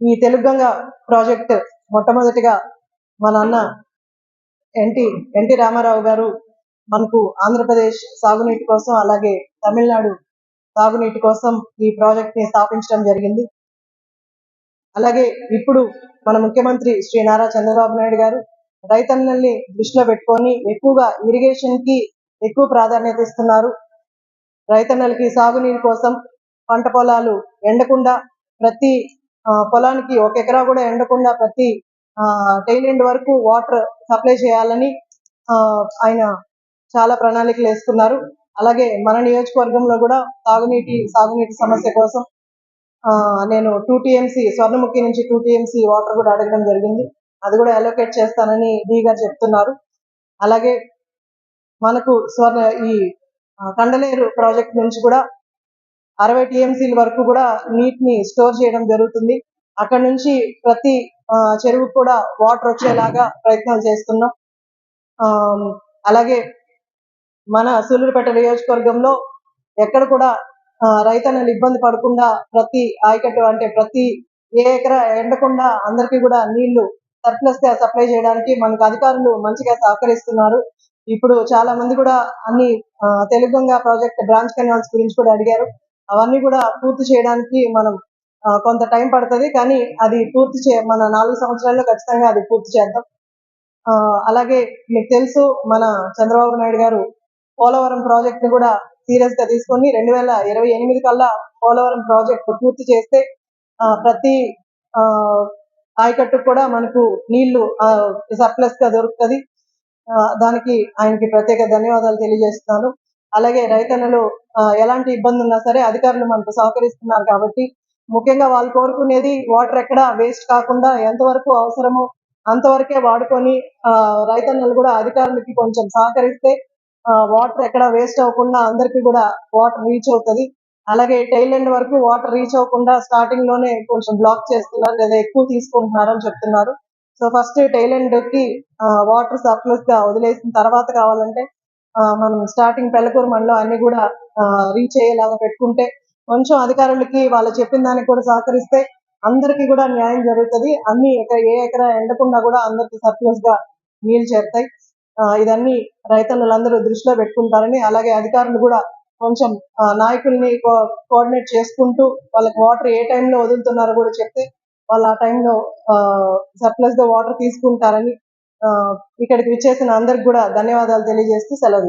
ఈ తెలుగంగ ప్రాజెక్ట్ మొట్టమొదటిగా మా నాన్న ఎన్టీ ఎన్టీ రామారావు గారు మనకు ఆంధ్రప్రదేశ్ సాగునీటి కోసం అలాగే తమిళనాడు సాగునీటి కోసం ఈ ప్రాజెక్ట్ని స్థాపించడం జరిగింది. అలాగే ఇప్పుడు మన ముఖ్యమంత్రి శ్రీ నారా చంద్రబాబు నాయుడు గారు రైతన్నల్ని దృష్టిలో పెట్టుకొని ఎక్కువగా ఇరిగేషన్కి ఎక్కువ ప్రాధాన్యత ఇస్తున్నారు. రైతన్నలకి సాగునీరు కోసం పంట పొలాలు ఎండకుండా ప్రతి పొలానికి ఒక ఎకరా కూడా ఎండకుండా ప్రతి టైల్ ఎండ్ వరకు వాటర్ సప్లై చేయాలని ఆయన చాలా ప్రణాళికలు వేసుకున్నారు. అలాగే మన నియోజకవర్గంలో కూడా తాగునీటి సాగునీటి సమస్య కోసం నేను టూ టీఎంసీ స్వర్ణముఖి నుంచి టూ టీఎంసీ వాటర్ కూడా అడగడం జరిగింది. అది కూడా అలోకేట్ చేస్తానని డి గారు చెప్తున్నారు. అలాగే మనకు స్వర్ణ ఈ కండలేరు ప్రాజెక్ట్ నుంచి కూడా అరవై టీఎంసీల వరకు కూడా నీటిని స్టోర్ చేయడం జరుగుతుంది. అక్కడ నుంచి ప్రతి ఆ, చెరువుకు కూడా వాటర్ వచ్చేలాగా ప్రయత్నాలు చేస్తున్నాం. ఆ, అలాగే మన సూళ్ళూరుపేట నియోజకవర్గంలో ఎక్కడ కూడా ఆ, రైతన్నలు ఇబ్బంది పడకుండా ప్రతి ఆయకట్టు అంటే ప్రతి ఏ ఎకరా ఎండకుండా అందరికీ కూడా నీళ్ళు సర్ప్లస్గా సప్లై చేయడానికి మనకు అధికారులు మంచిగా సహకరిస్తున్నారు. ఇప్పుడు చాలా మంది కూడా అన్ని ఆ, ప్రాజెక్ట్ బ్రాంచ్ కెనాల్స్ గురించి కూడా అడిగారు. అవన్నీ కూడా పూర్తి చేయడానికి మనం ఆ, కొంత టైం పడుతుంది కానీ అది పూర్తి చే మన నాలుగు సంవత్సరాల్లో ఖచ్చితంగా అది పూర్తి చేద్దాం. ఆ, అలాగే మీకు తెలుసు మన చంద్రబాబు నాయుడు గారు పోలవరం ప్రాజెక్ట్ని కూడా సీరియస్గా తీసుకొని రెండు వేల ఇరవై ఎనిమిది కల్లా పోలవరం ప్రాజెక్ట్ పూర్తి చేస్తే ఆ, ప్రతి ఆ, ఆయకట్టుకు కూడా మనకు నీళ్ళు సర్ప్లస్గా దొరుకుతుంది. ఆ, దానికి ఆయనకి ప్రత్యేక ధన్యవాదాలు తెలియజేస్తున్నాను. అలాగే రైతన్నలు ఎలాంటి ఇబ్బంది ఉన్నా సరే అధికారులు మనకు సహకరిస్తున్నారు కాబట్టి ముఖ్యంగా వాళ్ళు కోరుకునేది వాటర్ ఎక్కడ వేస్ట్ కాకుండా ఎంతవరకు అవసరమో అంతవరకే వాడుకొని ఆ, రైతన్నలు కూడా అధికారులకి కొంచెం సహకరిస్తే వాటర్ ఎక్కడ వేస్ట్ అవ్వకుండా అందరికీ కూడా వాటర్ రీచ్ అవుతుంది. అలాగే టైల్ ఎండ్ వరకు వాటర్ రీచ్ అవ్వకుండా స్టార్టింగ్లోనే కొంచెం బ్లాక్ చేస్తున్నారు లేదా ఎక్కువ తీసుకుంటున్నారు అని చెప్తున్నారు. సో ఫస్ట్ టైల్ ఎండ్కి వాటర్ సర్ప్లస్గా వదిలేసిన తర్వాత కావాలంటే మనం స్టార్టింగ్ పెళ్ళకూరు మండలం అన్ని కూడా రీచ్ అయ్యేలాగా పెట్టుకుంటే కొంచెం అధికారులకి వాళ్ళు చెప్పిన దానికి కూడా సహకరిస్తే అందరికీ కూడా న్యాయం జరుగుతుంది. అన్ని ఎక్కడ ఏ ఎకరా ఎండకుండా కూడా అందరికి సర్ప్లస్గా నీళ్ళు చేరుతాయి. ఆ, ఇదన్నీ రైతన్నులందరూ దృష్టిలో పెట్టుకుంటారని అలాగే అధికారులు కూడా కొంచెం నాయకుల్ని కోఆర్డినేట్ చేసుకుంటూ వాళ్ళకి వాటర్ ఏ టైంలో వదులుతున్నారో కూడా చెప్తే వాళ్ళు ఆ టైంలో సర్ప్లస్గా వాటర్ తీసుకుంటారని ఇక్కడికి విచ్చేసిన అందరికి కూడా ధన్యవాదాలు తెలియజేస్తూ సెలవు